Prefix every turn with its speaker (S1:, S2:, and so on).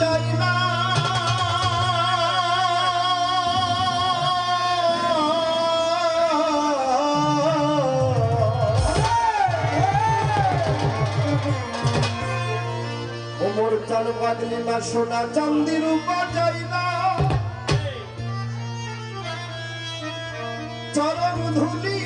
S1: চাই না। ওমর চাল বাদলি না সোনা চান্দির উপর যাই না। চরণ ধুলিয়ে